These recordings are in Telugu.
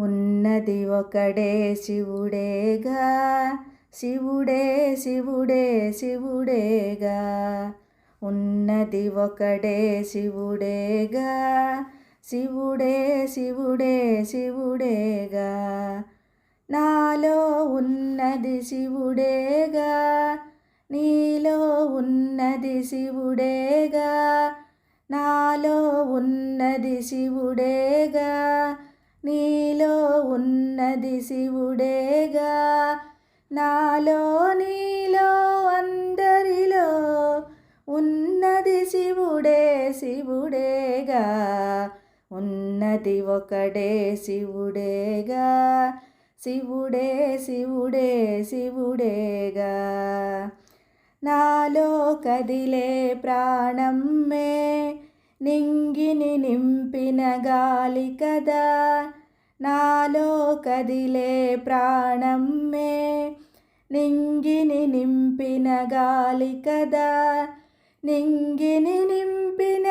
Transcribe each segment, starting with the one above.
ఉన్నది ఒకడే శివుడేగా శివుడే శివుడే శివుడేగా. ఉన్నది ఒకడే శివుడేగా శివుడే శివుడే శివుడేగా. నాలో ఉన్నది శివుడేగా నీలో ఉన్నది శివుడేగా. నాలో ఉన్నది శివుడేగా నీలో ఉన్నది శివుడేగా. నాలో నీలో అందరిలో ఉన్నది శివుడే శివుడేగా. ఉన్నది ఒకడే శివుడేగా. శివుడే శివుడే శివుడేగా. నాలో కదిలే ప్రాణమ్మే నింగిని నింపిన గాలి కదా నాలో కదిలే ప్రాణమ్మే. నింగిని నింపిన గాలి కదా నింగిని నింపిన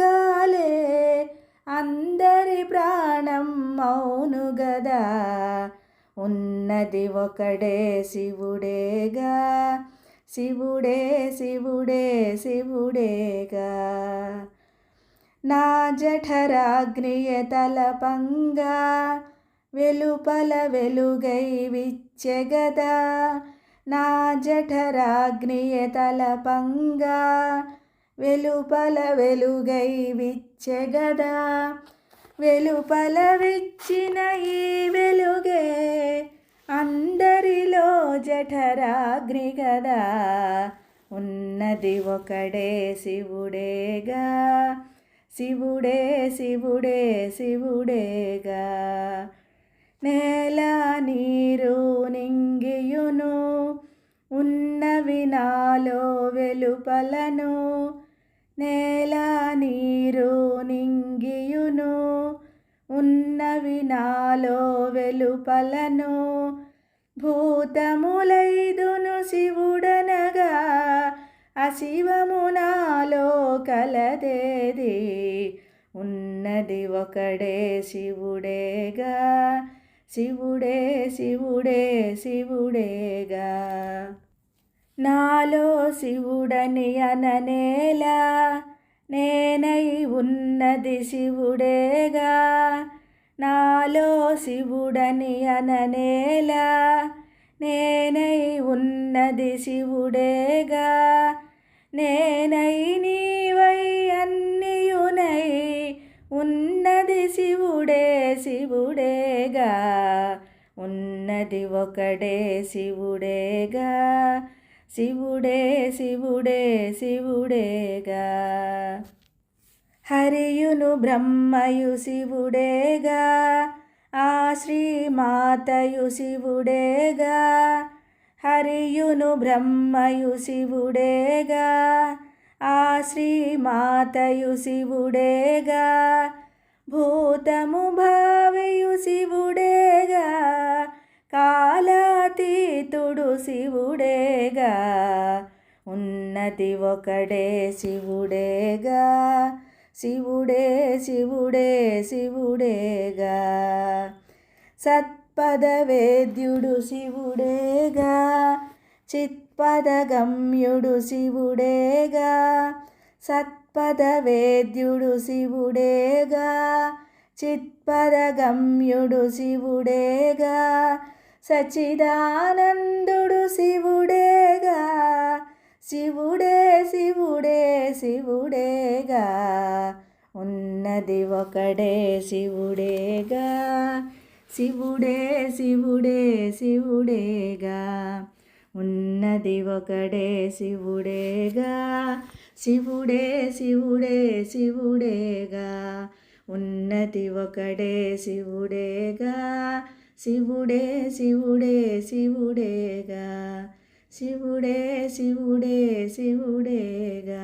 గాలే. అందరి ప్రాణం మౌను గదా ఉన్నది ఒకడే శివుడేగా. శివుడే శివుడే శివుడేగా. నా జఠరాగ్నియ తలపంగా వెలుపల వెలుగై విచ్చెగదా. నా జఠరాగ్నియ తలపంగా వెలుపల వెలుగై విచ్చెగదా. వెలుపల విచ్చిన ఈ వెలుగే అందరిలో జఠరాగ్ని గదా ఉన్నది ఒకడే శివుడేగా. శివుడే శివుడే శివుడేగా. నేల నీరు నింగియును ఉన్నవి నాలో వెలుపలను. నేల నీరు నింగియును ఉన్నవి నాలో వెలుపలను. భూతములైదును శివుడనగా అశివము నాలో కలదేది? ఉన్నది ఒకడే శివుడేగా. శివుడే శివుడే శివుడేగా. నాలో శివుడని అననేలా నేనై ఉన్నది శివుడేగా. నాలో శివుడని అననేలా నేనై ఉన్నది శివుడేగా. నేనై నీ శివుడే శివుడేగా. ఉన్నది ఒకడే శివుడేగా. శివుడే శివుడే శివుడేగా. హరియును బ్రహ్మయు శివుడేగా. ఆ శ్రీమాతయు శివుడేగా. హరియును బ్రహ్మయు శివుడేగా. ఆ శ్రీమాతయు శివుడేగా. భూతము భావయు శివుడేగా కాలాతీతుడు శివుడేగా ఉన్నది ఒకడే శివుడేగా శివుడే శివుడే శివుడేగా సత్పదవేద్యుడు శివుడేగా చిత్పద గమ్యుడు శివుడేగా సత్ వేద్యుడు శివుడేగా చిత్పదగమ్యుడు శివుడేగా సచిదానందుడు శివుడేగా శివుడే శివుడే శివుడేగా ఉన్నది ఒకడే శివుడేగా శివుడే శివుడే శివుడేగా. ఉన్నది ఒకడే శివుడేగా శివుడే శివుడే శివుడేగా. ఉన్నది ఒకడే శివుడేగా శివుడే శివుడే శివుడేగా. శివుడే శివుడే శివుడేగా.